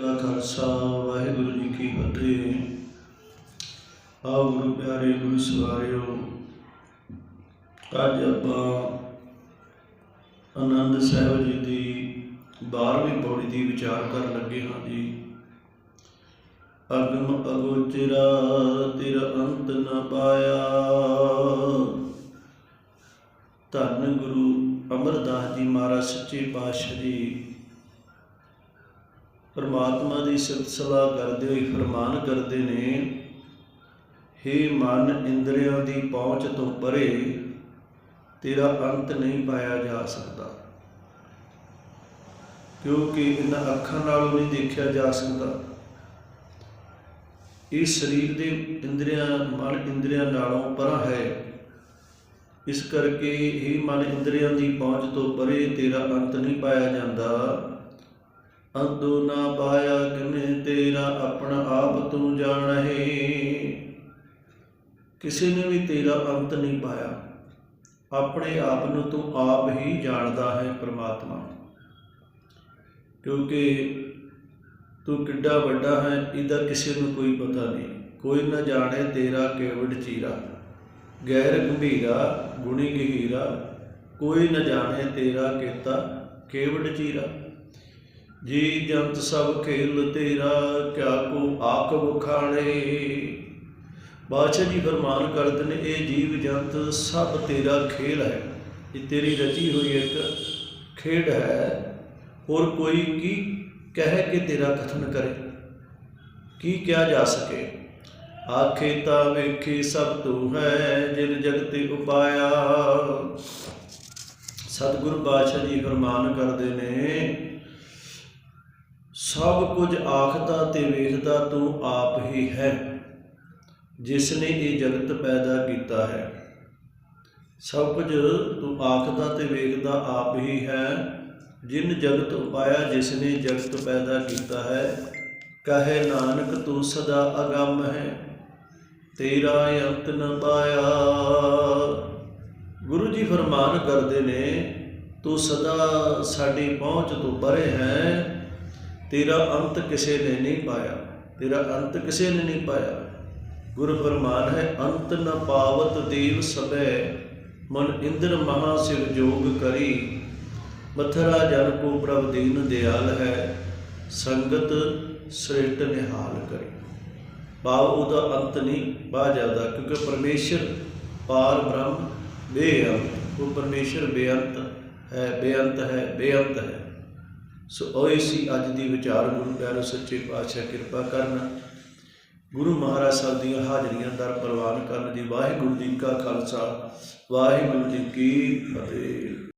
ਕਾ ਖਾਲਸਾ, ਵਾਹਿਗੁਰੂ ਜੀ ਕੀ ਫਤਿਹ। ਆਓ ਗੁਰੂ ਪਿਆਰੇ ਗੁਰੂ ਸਵਾਰਿਓ, ਅੱਜ ਆਪਾਂ ਆਨੰਦ ਸਾਹਿਬ ਜੀ ਦੀ 12ਵੀਂ ਪੌੜੀ ਦੀ ਵਿਚਾਰ ਕਰਨ ਲੱਗੇ ਹਾਂ ਜੀ। ਅਗਮ ਅਗੋਚਰਾ, ਤੇਰਾ ਅੰਤ ਨ ਪਾਇਆ। ਧੰਨ ਗੁਰੂ ਅਮਰਦਾਸ ਜੀ ਮਹਾਰਾਜ, ਸੱਚੇ ਪਾਤਸ਼ਾਹ ਜੀ। ਪਰਮਾਤਮਾ ਦੀ ਸਿਫਤ ਸਲਾਹ ਕਰਦੇ ਹੋਏ ਫਰਮਾਨ ਕਰਦੇ ਨੇ हे ਮਨ ਇੰਦਰੀਆਂ ਦੀ ਪਹੁੰਚ ਤੋਂ ਪਰੇ, ਤੇਰਾ ਅੰਤ ਨਹੀਂ ਪਾਇਆ ਜਾ ਸਕਦਾ। ਕਿਉਂਕਿ ਇਹਨਾਂ ਅੱਖਾਂ ਨਾਲੋਂ ਨਹੀਂ ਦੇਖਿਆ ਜਾ ਸਕਦਾ। ਇਹ ਸਰੀਰ ਦੇ ਇੰਦਰੀਆਂ, ਮਨ ਇੰਦਰੀਆਂ ਨਾਲੋਂ ਪਰਾਂ ਹੈ। ਇਸ ਕਰਕੇ ਇਹ ਮਨ ਇੰਦਰੀਆਂ ਦੀ ਪਹੁੰਚ ਤੋਂ ਪਰੇ ਤੇਰਾ ਅੰਤ ਨਹੀਂ ਪਾਇਆ ਜਾਂਦਾ। ਅੰਤੁ ਨਾ ਪਾਇਆ ਕਿਨੇ ਤੇਰਾ ਆਪਣਾ ਆਪ ਤੂੰ ਜਾਣਹਿ ਕਿਸੇ ਨੇ ਵੀ ਤੇਰਾ ਅੰਤ ਨਹੀਂ ਪਾਇਆ, ਆਪਣੇ ਆਪ ਨੂੰ ਤੂੰ ਆਪ ਹੀ ਜਾਣਦਾ ਹੈ ਪ੍ਰਮਾਤਮਾ। ਕਿਉਂਕਿ ਤੂੰ ਕਿੱਡਾ ਵੱਡਾ ਹੈ, ਇਹਦਾ ਕਿਸੇ ਨੂੰ ਕੋਈ ਪਤਾ ਨਹੀਂ। ਕੋਈ ਨਾ ਜਾਣੇ ਤੇਰਾ ਕੇਵੜ ਚੀਰਾ। ਗੈਰ ਗੰਭੀਰਾ, ਗੁਣੀ ਗਹੀਰਾ, ਕੋਈ ਨਾ ਜਾਣੇ ਤੇਰਾ ਕੀਤਾ ਕੇਵੜ ਚੀਰਾ। ਜੀ ਜੰਤ ਸਭ ਖੇਲ ਤੇਰਾ, ਕਿਆ ਕੋ ਆਖ ਵਖਾਣੇ। ਬਾਦਸ਼ਾਹ ਜੀ ਫਰਮਾਨ ਕਰਦੇ ਨੇ, ਇਹ ਜੀਵ ਜੰਤ ਸਭ ਤੇਰਾ ਖੇਲ ਹੈ, ਇਹ ਤੇਰੀ ਰਚੀ ਹੋਈ ਇੱਕ ਖੇਡ ਹੈ। ਹੋਰ ਕੋਈ ਕੀ ਕਹਿ ਕੇ ਤੇਰਾ ਕਥਨ ਕਰੇ? ਕੀ ਕਿਹਾ ਜਾ ਸਕੇ? ਆਖੇ ਤਾਂ ਵੇਖੇ ਸਭ ਤੂੰ ਹੈ, ਜਿਨ ਜਗਤੇ ਉਪਾਇਆ। ਸਤਿਗੁਰ ਬਾਦਸ਼ਾਹ ਜੀ ਫਰਮਾਨ ਕਰਦੇ ਨੇ ਸਭ ਕੁਝ ਆਖਦਾ ਤੇ ਵੇਖਦਾ ਤੂੰ ਆਪ ਹੀ ਹੈ, ਜਿਸ ਨੇ ਇਹ ਜਗਤ ਪੈਦਾ ਕੀਤਾ ਹੈ। ਸਭ ਕੁਝ ਤੂੰ ਆਖਦਾ ਤੇ ਵੇਖਦਾ ਆਪ ਹੀ ਹੈ, ਜਿਨ ਜਗਤ ਉਪਾਇਆ ਜਿਸ ਨੇ ਜਗਤ ਪੈਦਾ ਕੀਤਾ ਹੈ, ਕਹੇ ਨਾਨਕ ਤੂੰ ਸਦਾ ਅਗੰਮ ਹੈ, ਤੇਰਾ ਅੰਤ ਨ ਪਾਇਆ। ਗੁਰੂ ਜੀ ਫਰਮਾਨ ਕਰਦੇ ਨੇ, ਤੂੰ ਸਦਾ ਸਾਡੀ ਪਹੁੰਚ ਤੋਂ ਪਰੇ ਹੈ ਤੇਰਾ ਅੰਤ ਕਿਸੇ ਨੇ ਨਹੀਂ ਪਾਇਆ, ਤੇਰਾ ਅੰਤ ਕਿਸੇ ਨੇ ਨਹੀਂ ਪਾਇਆ। ਗੁਰ ਫਰਮਾਨ ਹੈ, ਅੰਤ ਨ ਪਾਵਤ ਦੇਵ ਸਭੈ, ਮਨ ਇੰਦਰ ਮਹਾ ਸਿਰ ਜੋਗ ਕਰੀ। ਮਥਰਾ ਜਨ ਕੋ ਪ੍ਰਭ ਦੀਨ ਦਿਆਲ ਹੈ, ਸੰਗਤ ਸ੍ਰਿਸ਼ਟ ਨਿਹਾਲ ਕਰੀ। ਭਾਵ ਉਹਦਾ ਅੰਤ ਨਹੀਂ, ਪਾ ਜਾਂਦਾ, ਕਿਉਂਕਿ ਪਰਮੇਸ਼ਰ ਪਾਰ ਬ੍ਰਹਮ ਬੇਅੰਤ। ਉਹ ਪਰਮੇਸ਼ਰ ਬੇਅੰਤ ਹੈ ਬੇਅੰਤ ਹੈ ਬੇਅੰਤ ਹੈ। ਸੋ ਓਏ ਸੀ ਅੱਜ ਦੀ ਵਿਚਾਰ ਗੁਰੂ ਪਿਆਰੋ ਸੱਚੇ ਪਾਤਸ਼ਾਹ ਕਿਰਪਾ ਕਰਨ। ਗੁਰੂ ਮਹਾਰਾਜ ਸਾਹਿਬ ਦੀਆਂ ਹਾਜ਼ਰੀਆਂ ਦਰ ਪ੍ਰਵਾਨ ਕਰਨ ਦੀ ਵਾਹਿਗੁਰੂ ਜੀ ਕਾ ਖਾਲਸਾ, ਵਾਹਿਗੁਰੂ ਜੀ ਕੀ ਫਤਿਹ।